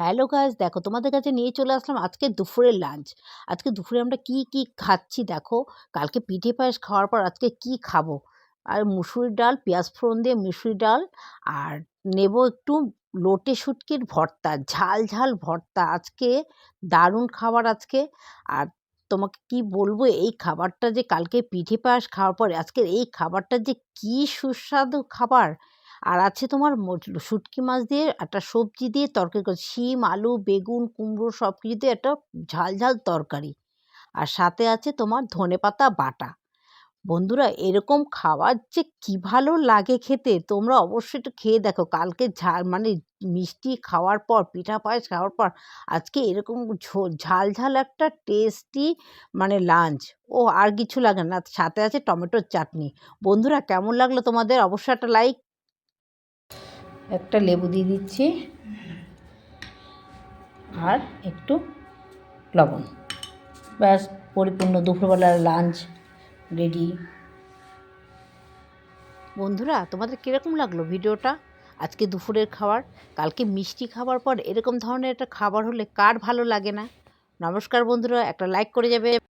Hello guys, দেখো তোমাদের কাছে নিয়ে চলে আসলাম আজকে দুপুরের লাঞ্চ। আজকে দুপুরে আমরা কি কি খাচ্ছি দেখো? কালকে পিঠে পায়েস খাওয়ার পর আজকে কি খাব? আর মুসুরির ডাল, পেঁয়াজ ফোড়ন দিয়ে মুসুরি ডাল, আর নেব একটু লোটে শুটকির ভর্তা, ঝাল ঝাল ভর্তা। আজকে দারুণ খাবার আজকে। আর তোমাকে কি বলব, এই খাবারটা যে কালকে পিঠে পায়েস খাওয়ার পরে আজকের এই খাবারটা যে কি সুস্বাদু খাবার! আর আছে তোমার শুটকি মাছ দিয়ে একটা সবজি দিয়ে তরকারি করে। শিম, আলু, বেগুন, কুমড়ো সব কিছু দিয়ে একটা ঝাল ঝাল তরকারি। আর সাথে আছে তোমার ধনেপাতা বাটা। বন্ধুরা, এরকম খাবার যে কি ভালো লাগে খেতে, তোমরা অবশ্যই একটু খেয়ে দেখো। কালকে ঝাল মানে মিষ্টি খাওয়ার পর, পিঠা পায়েস খাওয়ার পর, আজকে এরকম ঝাল ঝাল একটা টেস্টি মানে লাঞ্চ। ও, আর কিছু লাগে না। সাথে আছে টমেটোর চাটনি। বন্ধুরা, কেমন লাগল তোমাদের? অবশ্যই একটা লাইক একটা লেবু দিয়ে দিচ্ছি। আর একটু লবণ। ব্যাস, পরিপূর্ণ দুপুরবেলার লাঞ্চ রেডি। বন্ধুরা, তোমাদের কীরকম লাগল ভিডিওটা? আজকে দুপুরের খাবার, কালকে মিষ্টি খাবার পর এরকম ধরনের একটা খাবার হলে কার ভালো লাগে না? নমস্কার বন্ধুরা, একটা লাইক করে যাবে।